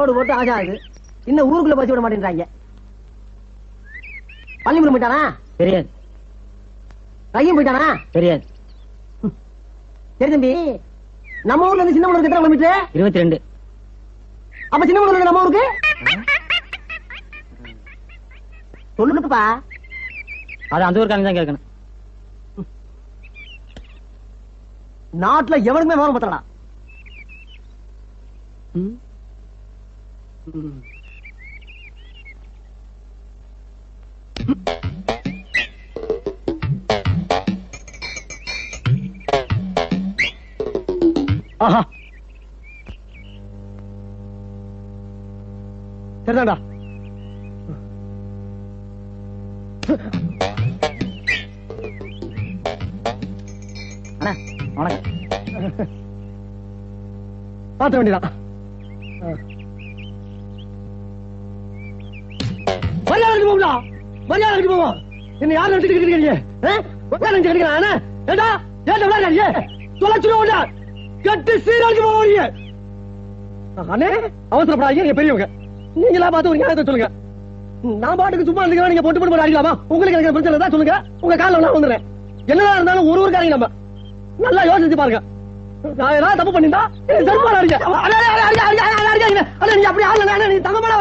Road போட்டு ஆகாது. இன்னும் ஊருக்குள்ள பசி விட மாட்டேன்றாங்க. பள்ளிமுறை போயிட்டானா? தெரியாது. கையும் போயிட்டானா? தெரியாது. சரி தம்பி நம்ம ஊர்ல இருந்து சின்ன எத்தனை கிலோமீட்டர்? இருபத்தி ரெண்டு அப்ப சின்ன ஊர்ல நம்ம ஊருக்கு? சொல்லுங்கப்பா அது அந்த ஊருக்காரங்க தான் கேட்கணும். நாட்டுல எவனுக்குமே விவரம் பத்தலடா. ஆஹா. சரிதான்டா. அண்ணா வணக்கம். பார்த்த வேண்டியதான் மரியாதை எடுத்து போகுதா மரியாதை எடுத்து போவோம் என்ன யாரும் எடுத்து கிடைக்கிறீங்க நினைச்சு கிடைக்கிறான் ஏடா ஏடா விளையாடுறியே தொலைச்சிருவோம்டா கட்டு சீராக்கி போவீங்க அண்ணே அவசரப்படாதீங்க பெரியவங்க நீங்களா பார்த்து ஒரு ஞாபகத்தை சொல்லுங்க நான் பாட்டுக்கு சும்மா இருந்துக்கிறேன் நீங்க பொட்டு போட்டு அடிக்கலாமா உங்களுக்கு எனக்கு பிரச்சனை தான் சொல்லுங்க உங்க காலில் நான் வந்துடுறேன் என்னதான் இருந்தாலும் ஒரு ஒரு காரியம் நம்ம நல்லா யோசிச்சு பாருங்க நான் ஏதாவது தப்பு பண்ணிருந்தா தர்மாரி அடிக்க அடிக்க அடிக்க அடிக்க அடிக்க அடிக்க நீ அப்படி ஆள் நீ தங்கமான